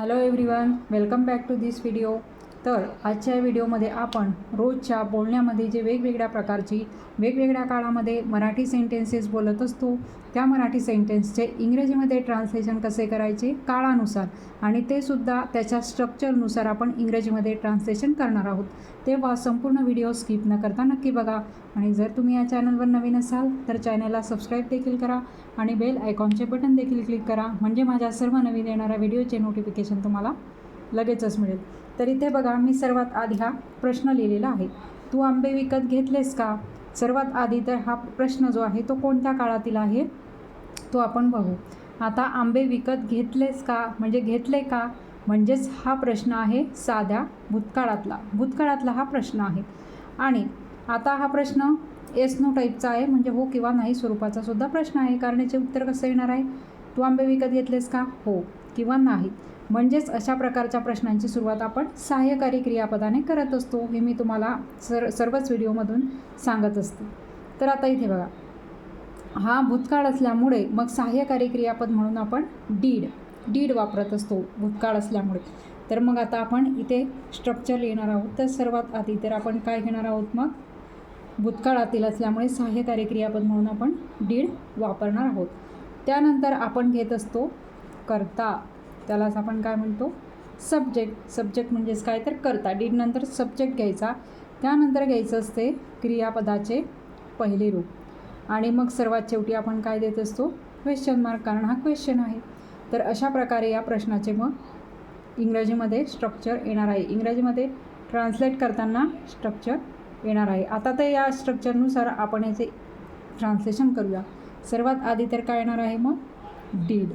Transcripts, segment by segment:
hello everyone welcome back to this video. तर आजच्या व्हिडिओमध्ये आपण रोजच्या बोलण्यामध्ये जे वेगवेगळ्या प्रकारची वेगवेगळ्या काळामध्ये मराठी सेंटेन्सेस बोलत असतो त्या मराठी सेंटेन्सचे इंग्रजीमध्ये ट्रान्सलेशन कसे करायचे काळानुसार आणि ते सुद्धा त्याच्या स्ट्रक्चरनुसार आपण इंग्रजीमध्ये ट्रान्सलेशन करणार आहोत. तेव्हा संपूर्ण व्हिडिओ स्किप न करता नक्की बघा आणि जर तुम्ही या चॅनलवर नवीन असाल तर चॅनलला सबस्क्राईब देखील करा आणि बेल आयकॉनचे बटन देखील क्लिक करा. म्हणजे माझ्या सर्व नवीन येणाऱ्या व्हिडिओचे नोटिफिकेशन तुम्हाला लगेचच मिळेल. तर इथे बघा मी सर्वात आधी हा प्रश्न लिहिलेला आहे. तू आंबे विकत घेतलेस का? सर्वात आधी तर हा प्रश्न जो आहे तो कोणत्या काळातील आहे? तो आपण बघू. आता आंबे विकत घेतलेस का? म्हणजे घेतले का? म्हणजेच हा प्रश्न आहे साध्या भूतकाळातला. भूतकाळातला हा प्रश्न आहे. आणि आता हा प्रश्न एस नो टाईपचा आहे म्हणजे हो किंवा नाही स्वरूपाचा सुद्धा प्रश्न आहे. कारण याचे उत्तर कसं येणार आहे? तू आंबे विकत घेतलेस का? हो किंवा नाही. म्हणजेच अशा प्रकारच्या प्रश्नांची सुरुवात आपण सहाय्यकारी क्रियापदाने करत असतो हे मी तुम्हाला सर सर्वच व्हिडिओमधून सांगत असते. तर आता इथे बघा. हा भूतकाळ असल्यामुळे मग सहाय्यकारी क्रियापद म्हणून आपण डीड डीड वापरत असतो भूतकाळ असल्यामुळे. तर मग आता आपण इथे स्ट्रक्चर लिहिणार आहोत. तर सर्वात आधी तर आपण काय घेणार आहोत मग? भूतकाळातील असल्यामुळे सहाय्यकारी क्रियापद म्हणून आपण डीड वापरणार आहोत. त्यानंतर आपण घेत असतो करता. त्यालाच आपण काय म्हणतो? सब्जेक्ट सब्जेक्ट म्हणजेच काय? तर करता. डीड नंतर सब्जेक्ट घ्यायचा. त्यानंतर घ्यायचं असते क्रियापदाचे पहिले रूप. आणि मग सर्वात शेवटी आपण काय देत असतो? क्वेश्चन मार्क कारण हा क्वेश्चन आहे. तर अशा प्रकारे या प्रश्नाचे मग इंग्रजीमध्ये स्ट्रक्चर येणार आहे. इंग्रजीमध्ये ट्रान्सलेट करताना स्ट्रक्चर येणार आहे. आता तर या स्ट्रक्चरनुसार आपण याचे ट्रान्सलेशन करूया. सर्वात आधी तर काय येणार आहे मग? डीड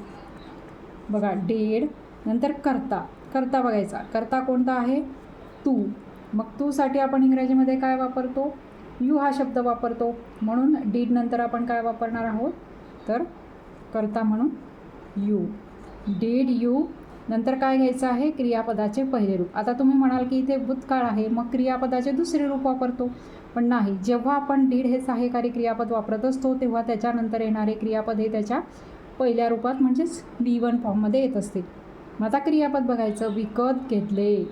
बघा डेड नंतर करता. करता बघायचा. करता कोणता आहे? तू. मग तूसाठी आपण इंग्रजीमध्ये काय वापरतो? यू हा शब्द वापरतो. म्हणून डीड नंतर आपण काय वापरणार आहोत? तर करता म्हणून यू. डीड यू नंतर काय घ्यायचं आहे? क्रियापदाचे पहिले रूप. आता तुम्ही म्हणाल की इथे भूतकाळ आहे मग क्रियापदाचे दुसरे रूप वापरतो. पण नाही. जेव्हा आपण डीड हे सहाय्यकारी क्रियापद वापरत असतो तेव्हा त्याच्यानंतर येणारे क्रियापद हे त्याच्या पहिल्या रूपात म्हणजेच डी वन फॉर्ममध्ये येत असते. मग आता क्रियापद बघायचं विकत घेतले.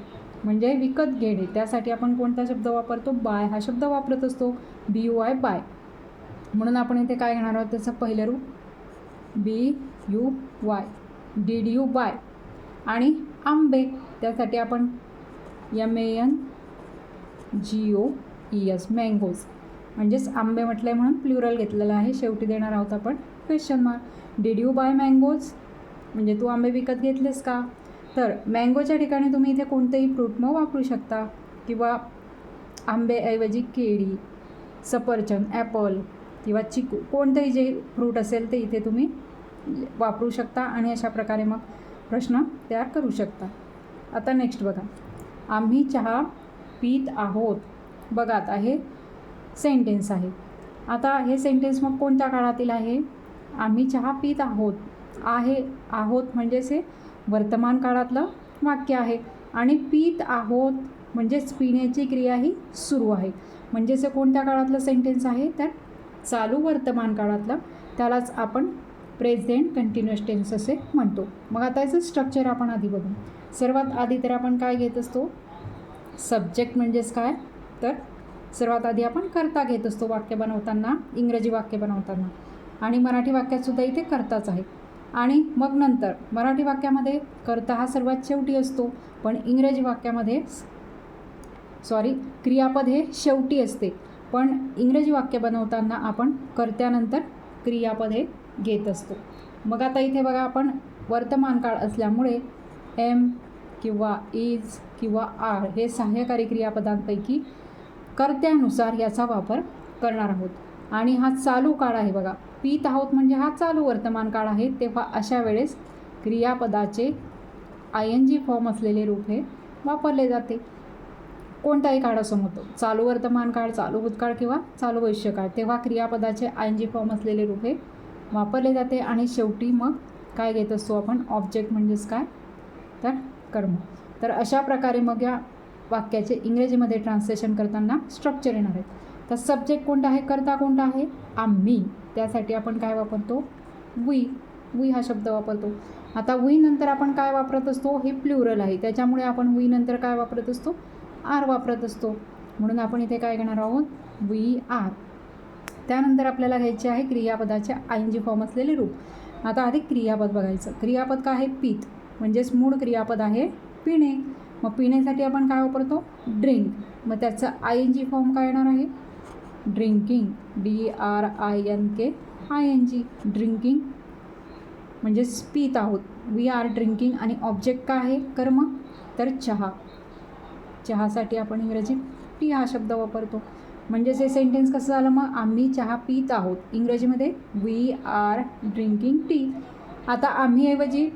म्हणजे विकत घेणे त्यासाठी आपण कोणता शब्द वापरतो? बाय. हा शब्द वापरत असतो. B U Y buy. म्हणून आपण इथे काय घेणार आहोत? त्याचं पहिलं रूप B U Y D D U buy आणि आंबे त्यासाठी आपण M A N G O E S mangoes म्हणजेच आंबे म्हटलं आहे म्हणून प्लुरल घेतलेलं आहे. शेवटी देणार आहोत आपण question mark did you buy mangoes म्हणजे तू आंबे विकत घेतलेस का? तर मँगोच्या ठिकाणी तुम्ही इथे कोणतेही फ्रूट मग वापरू शकता. किंवा आंबेऐवजी केळी सफरचंद ॲपल किंवा चिकू कोणतंही जे फ्रूट असेल ते इथे तुम्ही वापरू शकता आणि अशा प्रकारे मग प्रश्न तयार करू शकता. आता नेक्स्ट बघा. आम्ही चहा पीत आहोत. बघा आता हे सेंटेन्स आहे. आता हे सेंटेन्स मग कोणत्या काळातील आहे? आम्ही चहा पीत आहोत. आहे आहोत म्हणजेच हे वर्तमान काळातलं वाक्य आहे. आणि पीत आहोत म्हणजेच पिण्याची क्रिया ही सुरू आहे. म्हणजेच हे कोणत्या काळातलं सेंटेन्स आहे? तर चालू वर्तमान काळातलं. त्यालाच आपण प्रेझेंट कंटिन्युअस टेन्स असे म्हणतो. मग आता याचं स्ट्रक्चर आपण आधी बघू. सर्वात आधी तर आपण काय घेत असतो? सब्जेक्ट म्हणजेच काय? तर सर्वात आधी आपण करता घेत असतो वाक्य बनवताना इंग्रजी वाक्य बनवताना. आणि मराठी वाक्यातसुद्धा इथे करताच आहे. आणि मग नंतर मराठी वाक्यामध्ये करता हा सर्वात शेवटी असतो पण इंग्रजी वाक्यामध्ये सॉरी क्रियापद हे शेवटी असते. पण इंग्रजी वाक्य बनवताना आपण कर्त्यानंतर क्रियापद हे घेत असतो. मग आता इथे बघा आपण वर्तमान काळ असल्यामुळे एम किंवा इज किंवा आर हे सहाय्यकारी क्रियापदांपैकी कर्त्यानुसार याचा वापर करणार आहोत. आणि हा चालू काळ आहे बघा. पीत आहोत म्हणजे हा चालू वर्तमान काळ आहे. तेव्हा अशा वेळेस क्रियापदाचे आय एन जी फॉर्म असलेले रूप हे वापरले जाते. कोणताही काळ असं होतो चालू वर्तमान काळ चालू भूतकाळ किंवा चालू भविष्यकाळ तेव्हा क्रियापदाचे आय एन जी फॉर्म असलेले रूप हे वापरले जाते. आणि शेवटी मग काय घेत असतो आपण? ऑब्जेक्ट म्हणजेच काय? तर कर्म. तर अशा प्रकारे मग या वाक्याचे इंग्रजीमध्ये ट्रान्सलेशन करताना स्ट्रक्चर येणार आहेत. तर सब्जेक्ट कोणता आहे? करता कोणता आहे? आम्ही. त्यासाठी आपण काय वापरतो? वी वी हा शब्द वापरतो. आता वी नंतर आपण काय वापरत असतो? हे प्लुरल आहे. त्याच्यामुळे आपण वी नंतर काय वापरत असतो? आर वापरत असतो. म्हणून आपण इथे काय घेणार आहोत? वी आर त्यानंतर आपल्याला घ्यायचे आहे क्रियापदाचे आय जी फॉर्म असलेले रूप. आता आधी क्रियापद बघायचं. क्रियापद काय आहे? पीत. म्हणजेच मूळ क्रियापद आहे पिणे. मग पिण्यासाठी आपण काय वापरतो? ड्रिंक. मग त्याचं आय एन जी फॉर्म काय येणार आहे? Drinking. D R I N K. I N G drinking. म्हणजेच पीत आहोत. We are drinking. आणि ऑब्जेक्ट काय आहे? कर्म. तर चहा. चहासाठी आपण इंग्रजीत टी हा शब्द वापरतो. म्हणजेच हे सेंटेन्स कसं झालं? मग आम्ही चहा पित आहोत. इंग्रजीमध्ये वी आर ड्रिंकिंग टी. आता आम्ही ऐवजी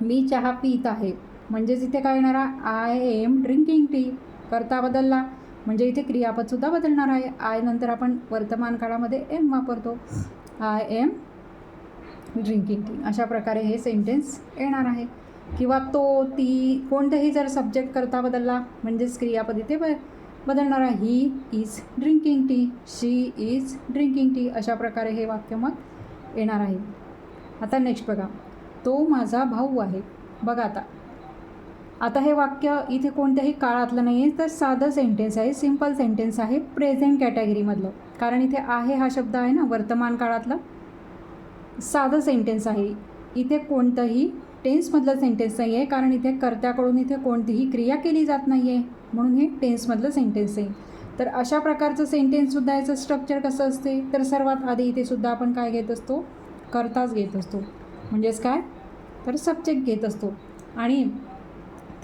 मी चहा पित आहे. म्हणजेच इथे काय येणार आहे? आय एम ड्रिंकिंग टी करता बदलला. म्हणजे इथे क्रियापदसुद्धा बदलणार आहे. आय नंतर आपण वर्तमान काळामध्ये एम वापरतो. आय एम ड्रिंकिंग टी अशा प्रकारे हे सेंटेन्स येणार आहे. किंवा तो ती कोणतंही जर सब्जेक्ट करता बदलला म्हणजेच क्रियापद इथे ब बदलणार आहे. He is drinking tea she is drinking tea अशा प्रकारे हे वाक्य मग येणार आहे. आता नेक्स्ट बघा. तो माझा भाऊ आहे. बघा आता. आता हे वाक्य इथे कोणत्याही काळातलं नाही आहे तर साधं सेंटेन्स आहे सिंपल सेंटेन्स आहे प्रेझेंट कॅटेगरीमधलं कारण इथे आहे हा शब्द आहे ना वर्तमान काळातलं. साधं सेंटेन्स आहे. इथे कोणतंही टेन्समधलं सेंटेन्स नाही आहे कारण इथे कर्त्याकडून इथे कोणतीही क्रिया केली जात नाही आहे म्हणून हे टेन्समधलं सेंटेन्स आहे. तर अशा प्रकारचं सेंटेन्ससुद्धा याचं स्ट्रक्चर कसं असते? तर सर्वात आधी इथे सुद्धा आपण काय घेत असतो? करताच घेत असतो. म्हणजेच काय? तर सब्जेक्ट घेत असतो. आणि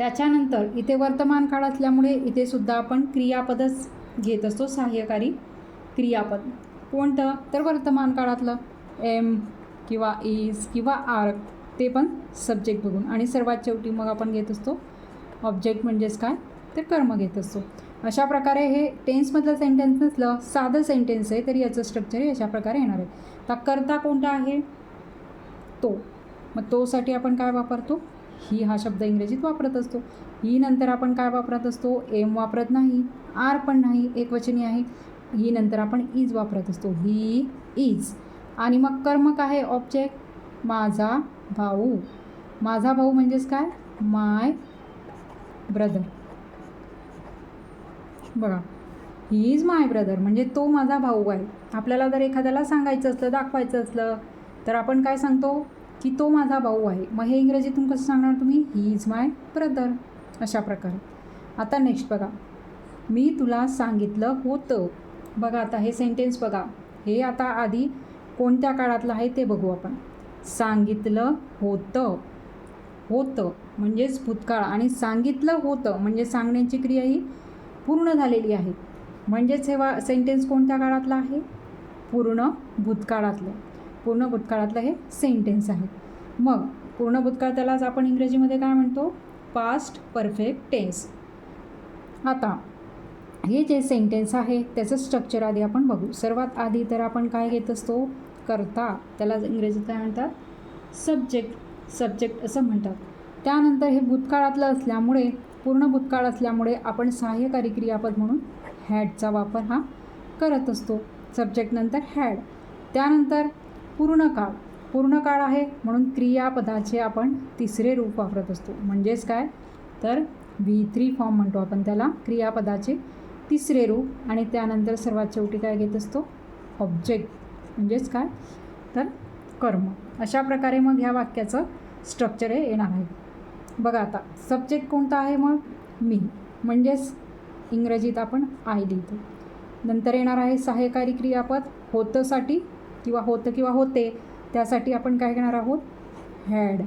त्याच्यानंतर इथे वर्तमान काळ असल्यामुळे इथे सुद्धा आपण क्रियापदच घेत असतो सहाय्यकारी क्रियापद. कोणतं? तर वर्तमान काळातलं एम किंवा इज किंवा आर ते पण सब्जेक्ट बघून. आणि सर्वात शेवटी मग आपण घेत असतो ऑब्जेक्ट म्हणजेच काय? तर कर्म घेत असतो. अशा प्रकारे हे टेन्समधलं सेंटेन्स नसलं साधं सेंटेन्स आहे तरी याचं स्ट्रक्चर हे अशा प्रकारे येणार आहे. तर करता कोणता आहे? तो. मग तोसाठी आपण काय वापरतो? ही हा शब्द इंग्रजीत वापरत असतो. ही नंतर आपण काय वापरत असतो? एम वापरत नाही. आर पण नाही. एकवचनी आहे. ही नंतर आपण इज वापरत असतो. ही इज आणि मग कर्म काय आहे? ऑब्जेक्ट? माझा भाऊ. माझा भाऊ म्हणजेच काय? My brother. बघा. He is my brother. म्हणजे तो माझा भाऊ आहे. आपल्याला जर एखाद्याला सांगायचं असलं दाखवायचं असलं तर आपण काय सांगतो? की तो माझा भाऊ आहे. मग हे इंग्रजीतून कसं सांगणार तुम्ही? ही इज माय ब्रदर अशा प्रकारे. आता नेक्स्ट बघा. मी तुला सांगितलं होतं. बघा आता हे सेंटेन्स बघा. हे आता आधी कोणत्या काळातलं आहे ते बघू आपण. सांगितलं होतं. होतं म्हणजेच भूतकाळ. आणि सांगितलं होतं म्हणजे सांगण्याची क्रिया ही पूर्ण झालेली आहे. म्हणजेच हे वा सेंटेन्स कोणत्या काळातलं आहे? पूर्ण भूतकाळातलं. पूर्ण भूतकाळातलं हे सेंटेन्स आहे. मग पूर्ण भूतकाळ त्यालाच आपण इंग्रजीमध्ये काय म्हणतो? पास्ट परफेक्ट टेन्स आता हे जे सेंटेन्स आहे त्याचं स्ट्रक्चर आधी आपण बघू. सर्वात आधी तर आपण काय घेत असतो? करता. त्याला इंग्रजीत काय म्हणतात? सब्जेक्ट सब्जेक्ट असं म्हणतात. त्यानंतर हे भूतकाळातलं असल्यामुळे पूर्ण भूतकाळ असल्यामुळे आपण सहाय्यकारी क्रियापद म्हणून हॅडचा वापर हा करत असतो. सब्जेक्टनंतर हॅड त्यानंतर पूर्ण काळ. पूर्ण काळ आहे म्हणून क्रियापदाचे आपण तिसरे रूप वापरत असतो. म्हणजेच काय? तर व्ही थ्री फॉर्म म्हणतो आपण त्याला. क्रियापदाचे तिसरे रूप आणि त्यानंतर सर्वात शेवटी काय घेत असतो? ऑब्जेक्ट म्हणजेच काय? तर कर्म. अशा प्रकारे मग ह्या वाक्याचं स्ट्रक्चर हे येणार आहे. बघा आता सब्जेक्ट कोणता आहे मग? मी. म्हणजेच इंग्रजीत आपण आय लिहितो. नंतर येणार आहे सहाय्यकारी क्रियापद. होतंसाठी किंवा होतं किंवा होते त्यासाठी आपण काय घेणार आहोत? हॅड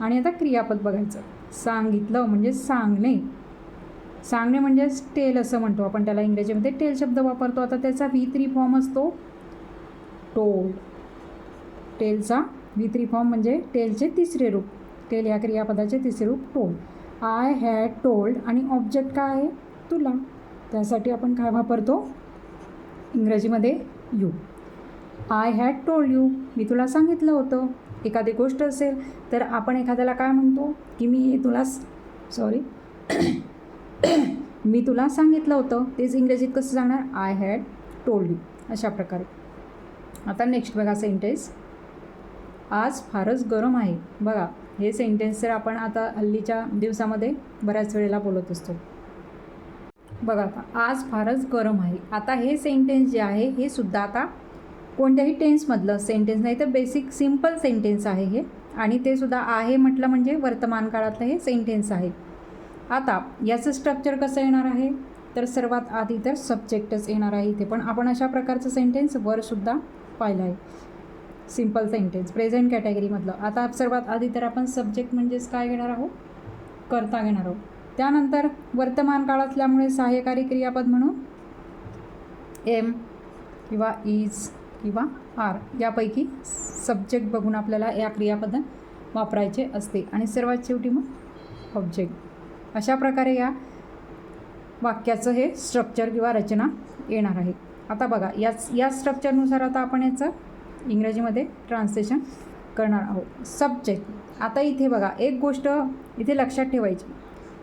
आणि आता क्रियापद बघायचं. सांगितलं म्हणजे सांगणे. सांगणे म्हणजेच टेल असं म्हणतो आपण त्याला इंग्रजीमध्ये. टेल शब्द वापरतो. आता त्याचा व्ही थ्री फॉर्म असतो. टोल टेलचा व्ही थ्री फॉर्म म्हणजे टेलचे तिसरे रूप. टेल या क्रियापदाचे तिसरे रूप टोल आय हॅड टोल्ड आणि ऑब्जेक्ट काय आहे? तुला. त्यासाठी आपण काय वापरतो? इंग्रजीमध्ये you I had told you मी तुला सांगितलं होतं. एखादी गोष्ट असेल तर आपण एखाद्याला काय म्हणतो? की मी तुला सॉरी मी तुला सांगितलं होतं. तेच इंग्रजीत कसं सांगणार आय हॅड टोल्ड यू अशा प्रकारे. आता नेक्स्ट बघा सेंटेन्स आज फारच गरम आहे. बघा हे सेंटेन्स तर आपण आता हल्लीच्या दिवसामध्ये बऱ्याच वेळेला बोलत असतो. बघा आता आज फारच गरम आहे. आता हे सेंटेन्स जे आहे हे सुद्धा आता कोणत्याही टेन्समधलं सेंटेन्स नाही तर बेसिक सिंपल सेंटेन्स आहे हे. आणि ते सुद्धा आहे म्हटलं म्हणजे वर्तमान काळातलं हे सेंटेन्स आहे. आता याचं स्ट्रक्चर कसं येणार आहे? तर सर्वात आधी तर सब्जेक्टच येणार आहे इथे. पण आपण अशा प्रकारचं सेंटेन्स वरसुद्धा पाहिलं आहे. सिंपल सेंटेन्स प्रेझेंट कॅटेगरीमधलं आता सर्वात आधी तर आपण सब्जेक्ट म्हणजेच काय घेणार आहोत? करता घेणार आहोत. त्यानंतर वर्तमान काळातल्यामुळे सहाय्यकारी क्रियापद म्हणून एम किंवा इज किंवा आर यापैकी सब्जेक्ट बघून आपल्याला या क्रियापदन वापरायचे असते. आणि सर्वात शेवटी मग ऑब्जेक्ट अशा प्रकारे या वाक्याचं हे स्ट्रक्चर किंवा रचना येणार आहे. आता बघा याच या स्ट्रक्चरनुसार आता आपण याचं इंग्रजीमध्ये ट्रान्सलेशन करणार आहोत. सब्जेक्ट आता इथे बघा एक गोष्ट इथे लक्षात ठेवायची.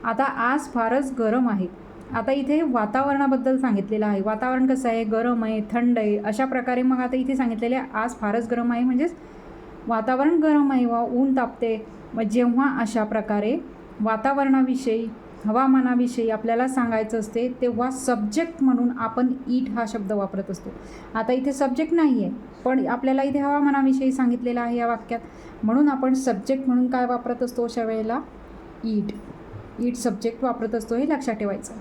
आता आज फारच गरम आहे. आता इथे वातावरणाबद्दल सांगितलेलं आहे. वातावरण कसं आहे? गरम आहे थंड आहे अशा प्रकारे मग आता इथे सांगितलेले आहे, आज फारच गरम आहे. म्हणजेच वातावरण गरम आहे वा ऊन तापते. मग जेव्हा अशा प्रकारे वातावरणाविषयी हवामानाविषयी आपल्याला सांगायचं असते तेव्हा सब्जेक्ट म्हणून आपण ईट हा शब्द वापरत असतो. आता इथे सब्जेक्ट नाही आहे पण आपल्याला इथे हवामानाविषयी सांगितलेलं आहे या वाक्यात. म्हणून आपण सब्जेक्ट म्हणून काय वापरत असतो अशा वेळेला? ईट ईट सब्जेक्ट वापरत असतो हे लक्षात ठेवायचं.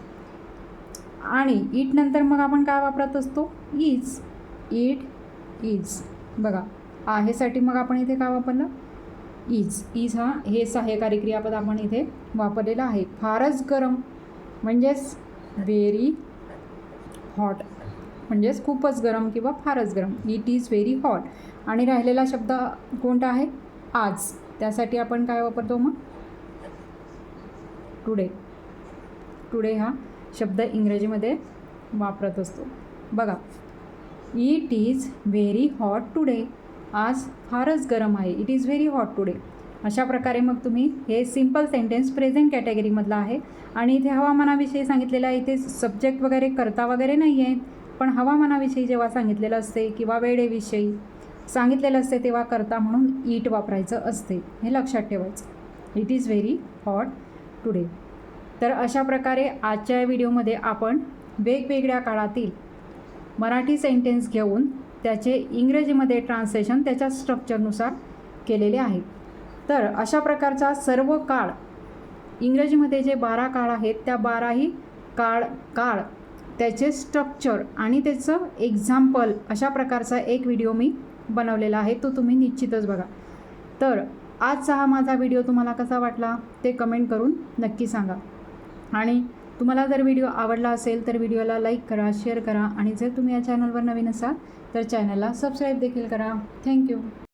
आणि ईट नंतर मग आपण काय वापरत असतो? इज ईट इज बघा आहेसाठी मग आपण इथे काय वापरलं? इज इज हा हे सहाय्यकारी क्रियापद आपण इथे वापरलेलं आहे. फारच गरम म्हणजेच व्हेरी हॉट म्हणजेच खूपच गरम किंवा फारच गरम. इट इज व्हेरी हॉट आणि राहिलेला शब्द कोणता आहे? आज. त्यासाठी आपण काय वापरतो मग? टुडे टुडे हा शब्द इंग्रजीमध्ये वापरत असतो. बघा it is very hot today आज फारच गरम आहे. It is very hot today अशा प्रकारे मग तुम्ही हे सिंपल सेंटेन्स प्रेझेंट कॅटेगरीमधला आहे. आणि इथे हवामानाविषयी सांगितलेलं आहे इथे सब्जेक्ट वगैरे करता वगैरे नाही आहे पण हवामानाविषयी जेव्हा सांगितलेलं असते किंवा वेळेविषयी सांगितलेलं असते तेव्हा करता म्हणून ईट वापरायचं असते. हे लक्षात ठेवायचं. It is very hot today तर अशा प्रकारे आजच्या या व्हिडिओमध्ये आपण वेगवेगळ्या काळातील मराठी सेंटेन्स घेऊन त्याचे इंग्रजीमध्ये ट्रान्सलेशन त्याच्या स्ट्रक्चरनुसार केलेले आहे. तर अशा प्रकारचा सर्व काळ इंग्रजीमध्ये जे बारा काळ आहेत त्या बाराही काळ काळ त्याचे स्ट्रक्चर आणि त्याचं एक्झाम्पल अशा प्रकारचा एक व्हिडिओ मी बनवलेला आहे तो तुम्ही निश्चितच बघा. तर आजचा हा माझा व्हिडिओ तुम्हाला कसा वाटला ते कमेंट करून नक्की सांगा. आणि तुम्हाला जर व्हिडिओ आवडला असेल तर व्हिडिओला लाईक करा शेअर करा आणि जर तुम्ही या चॅनलवर नवीन असाल तर चॅनलला सबस्क्राईब देखील करा. थँक्यू.